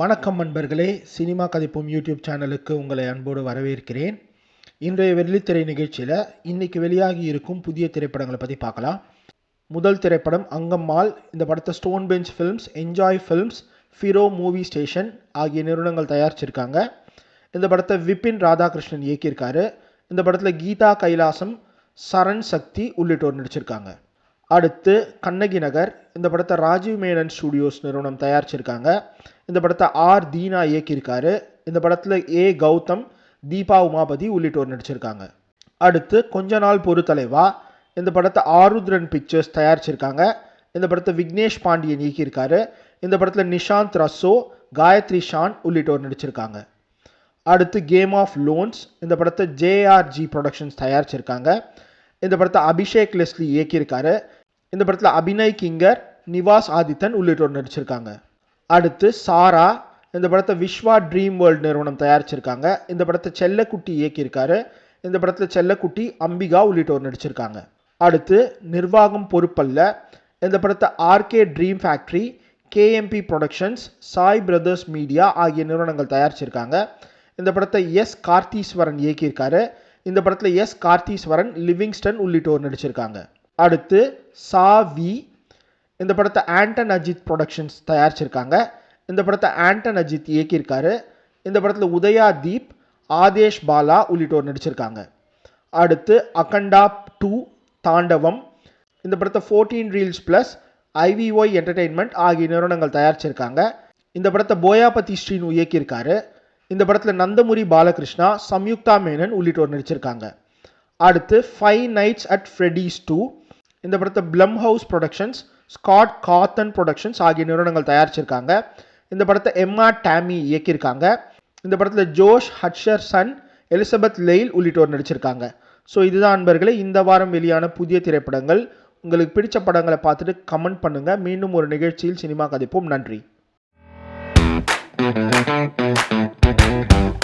வணக்கம் நண்பர்களே. Cinema கதைப்போம் YouTube சேனலுக்கு உங்களை அன்போடு வரவேற்கிறேன். இன்றைய வெள்ளித்திரை நிகழ்ச்சியில் இன்னைக்கு வெளியாகி இருக்கும் புதிய திரைப்படங்களை பற்றி பார்க்கலாம். முதல் திரைப்படம் அங்கம்மாள் இந்த படத்தை Stone Bench Films Enjoy Films ஃபிரோ Movie Station ஆகிய நிறுவனங்கள் தயாரிச்சிருக்காங்க. இந்த படத்தை விபின் ராதாகிருஷ்ணன் இயக்கியிருக்காரு. இந்த படத்தில் கீதா கைலாசம் சரண் சக்தி உள்ளிட்டோர் நடிச்சிருக்காங்க. அடுத்து கண்ணகி நகர். இந்த படத்தை ராஜீவ் மேனன் ஸ்டுடியோஸ் நிறுவனம் தயாரிச்சிருக்காங்க. இந்த படத்தை ஆர் தீனா இயக்கியிருக்காரு. இந்த படத்தில் ஏ கௌதம் தீபா உமாபதி உள்ளிட்டோர் நடிச்சிருக்காங்க. அடுத்து கொஞ்ச நாள் பொறுத்தலைவா இந்த படத்தை ஆருத்ரன் பிக்சர்ஸ் தயாரிச்சிருக்காங்க. இந்த படத்தை விக்னேஷ் பாண்டியன் இயக்கியிருக்காரு. இந்த படத்தில் நிஷாந்த் ரஸ்ஸோ காயத்ரி ஷான் உள்ளிட்டோர் நடிச்சிருக்காங்க. அடுத்து கேம் ஆஃப் லோன்ஸ். இந்த படத்தை ஜேஆர்ஜி ப்ரொடக்ஷன்ஸ் தயாரிச்சிருக்காங்க. இந்த படத்தை அபிஷேக் லெஸ்லி இயக்கியிருக்காரு. இந்த படத்தில் அபிநய் கிங்கர் நிவாஸ் ஆதித்தன் உள்ளிட்டோர் நடிச்சிருக்காங்க. அடுத்து சாரா இந்த படத்தை விஸ்வா ட்ரீம் வேர்ல்ட் நிறுவனம் தயாரிச்சிருக்காங்க. இந்த படத்தை செல்லக்குட்டி இயக்கியிருக்காரு. இந்த படத்தில் செல்லக்குட்டி அம்பிகா உள்ளிட்டோர் நடிச்சிருக்காங்க. அடுத்து நிர்வாகம் பொறுப்பல்ல. இந்த படத்தை RK Dream Factory KMP Productions Sai Brothers Media ஆகிய நிறுவனங்கள் தயாரிச்சிருக்காங்க. இந்த படத்தை எஸ் கார்த்தீஸ்வரன் இயக்கியிருக்காரு. இந்த படத்தில் எஸ் கார்த்தீஸ்வரன் லிவிங்ஸ்டன் உள்ளிட்டோர் நடிச்சிருக்காங்க. அடுத்து சா வி இந்த படத்தை ஆண்டன் அஜித் ப்ரொடக்ஷன்ஸ் தயாரிச்சிருக்காங்க. இந்த படத்தை ஆண்டன் அஜித் இயக்கியிருக்காரு. இந்த படத்தில் உதயா தீப் ஆதேஷ் பாலா உள்ளிட்டோர் நடிச்சிருக்காங்க. அடுத்து அகண்டா டூ தாண்டவம். இந்த படத்தை Fourteen Reels Plus IVY Entertainment ஆகிய நிறுவனங்கள் தயாரிச்சிருக்காங்க. இந்த படத்தை போயாபதி ஸ்ரீனு இயக்கியிருக்காரு. இந்த படத்தில் நந்தமுரி பாலகிருஷ்ணா சம்யுக்தா மேனன் உள்ளிட்டோர் நடிச்சிருக்காங்க. அடுத்து Five Nights at Freddy's two இந்த படத்தை Blumhouse Productions Scott Cawthon Productions ஆகிய நிறுவனங்கள் தயாரிச்சிருக்காங்க. இந்த படத்தை எம்மா டேமி இயக்கியிருக்காங்க. இந்த படத்தில் Josh Hutcherson Elizabeth Lail உள்ளிட்டோர் நடிச்சிருக்காங்க. ஸோ இதுதான் அன்பர்களே இந்த வாரம் வெளியான புதிய திரைப்படங்கள். உங்களுக்கு பிடிச்ச படங்களை பார்த்துட்டு கமெண்ட் பண்ணுங்கள் மீண்டும் ஒரு நிகழ்ச்சியில் சினிமா கதைப்போம். நன்றி. Thank you.